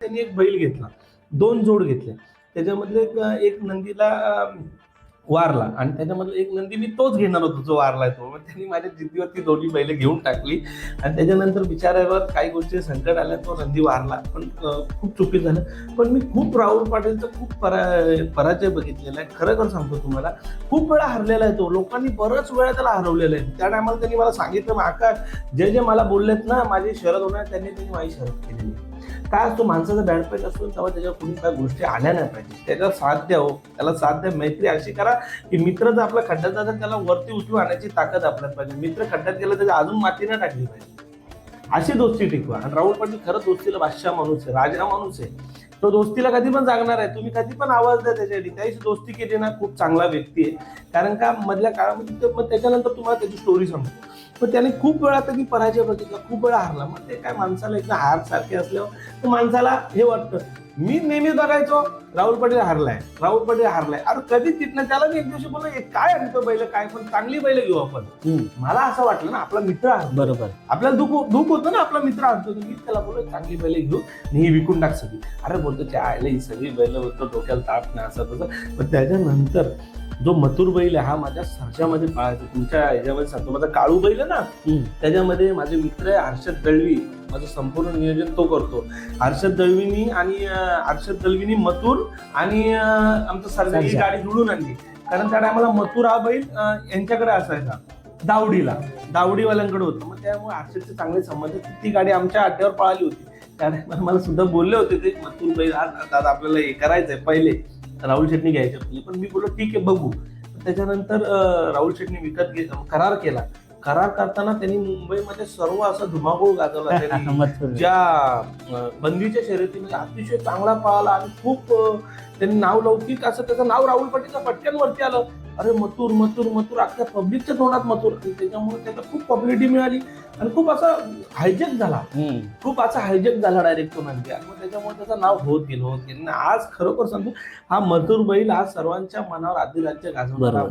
त्यांनी एक बैल घेतला. दोन जोड घेतले. त्याच्यामधले एक एक नंदीला अं, वारला. आणि त्याच्यामधला एक नंदी मी तोच घेणार होतो जो वारलाय तो. मग त्यांनी माझ्या जिद्दीवरती दोन्ही बैल घेऊन टाकली. आणि त्याच्यानंतर बिचाऱ्यावर काही गोष्टी संकट आल्या तो नंदी वारला. पण अं, खूप चुकी झालं. पण मी खूप राहुल पाटीलचा खूप परा पराजय बघितलेला आहे. खरं खरं सांगतो तुम्हाला खूप वेळा हरलेला आहे तो. लोकांनी बरंच वेळा त्याला हरवलेलं आहे. त्या टायमाला त्यांनी मला सांगितलं "मग आकाश जे जे मला बोललेत ना माझी शरद होणार त्यांनी त्यांनी माझी शरद केलेली आहे." काय असतो माणसाचा बॅड असतो तेव्हा त्याच्यावर कुणी काय गोष्टी आल्या नाही पाहिजे. त्याच्यावर साथ द्या हो. त्याला साथ द्या मैत्री अशी करा की मित्र जर आपल्या खड्ड्यात जातात त्याला वरती उचलून आणण्याची ताकद आपल्यात पाहिजे. मित्र खड्ड्यात गेला त्याच्या अजून माती नाही टाकली पाहिजे. अशी दोस्ती टिकवा. आणि राहुल पाटील खरं दोस्तीला बादशाह माणूस आहे राजा माणूस आहे. तो दोस्तीला कधी पण जागणार आहे. तुम्ही कधी पण आवाज द्या त्याच्यासाठी. त्याची दोस्ती केली ना खूप चांगला व्यक्ती आहे. कारण का मधल्या काळामध्ये मग त्याच्यानंतर तुम्हाला त्याची स्टोरी सांगतो पण त्याने खूप वेळा त्यांनी पराजय बघितला खूप वेळा हारला. मग ते काय माणसाला एकदा हार सारखे असल्यावर तर माणसाला हे वाटतं मी नेहमी बघायचो राहुल पाटील हारलाय राहुल पाटील हारलाय. अरे कधी तिथनं त्याला मी एक दिवशी बोललो "हे काय आणतो बैल काय पण चांगली बैल घेऊ आपण. मला असं वाटलं ना आपला मित्र बरोबर. आपल्याला दुःख दुःख होतं ना आपला मित्र आणतो मी त्याला बोललो चांगली बैल घेऊ आणि ही विकून टाक सगळी. अरे बोलतो त्या आयला ही सगळी बैल होतं डोक्याला ताप नाही असं तसं. पण त्याच्यानंतर जो मथुर बैल आहे हा माझ्या सर्जामध्ये पाळायचा. तुमच्या ह्याच्यामध्ये सांगतो माझा काळू बैल ना त्याच्यामध्ये माझे मित्र आहे हर्षद दळवी. माझं संपूर्ण नियोजन तो करतो. हर्षद दळवीनी आणि हर्षद दळवीनी मथुर आणि आमचं सर्जा ही. गाडी जुळून आणली. कारण त्या टायमाला मथुर हा बैल यांच्याकडे असायचा दावडीला. दावडीवाल्यांकडे होतं. मग त्यामुळे हर्षदचे चांगले संबंध. ती गाडी आमच्या अड्ड्यावर पळाली होती. त्या टायमाला मला सुद्धा बोलले होते ते मथुर बैल आज आज आपल्याला हे करायचंय पहिले राहुल शेट्टी घ्यायचे. होते पण मी बोललो ठीक आहे बघू. त्याच्यानंतर राहुल शेट्टी विकत घे करार केला. करार करताना त्यांनी मुंबईमध्ये सर्व असा धुमाकूळ गाजवला. त्यांनी. ज्या बंदीच्या शर्यतीमध्ये अतिशय चांगला पळाला आणि खूप त्यांनी नाव लौकिक असं त्याचं नाव राहुल पाटीलच्या पटकन वरती आलं. अरे मथुर मथुर मथुर अख्ख्या पब्लिकच्या तोंडात मथुर. आणि त्याच्यामुळे त्याला खूप पॉप्युलरिटी मिळाली. आणि खूप असा हायजेक झाला. खूप असा हायजेक झाला डायरेक्ट तो नंदी आणि मग त्याच्यामुळे त्याचं नाव होत गेलं होत गेलं. आज खरोखर सांगतो हा मथुर बैल आज सर्वांच्या मनावर आदिराज्य गाजवणारा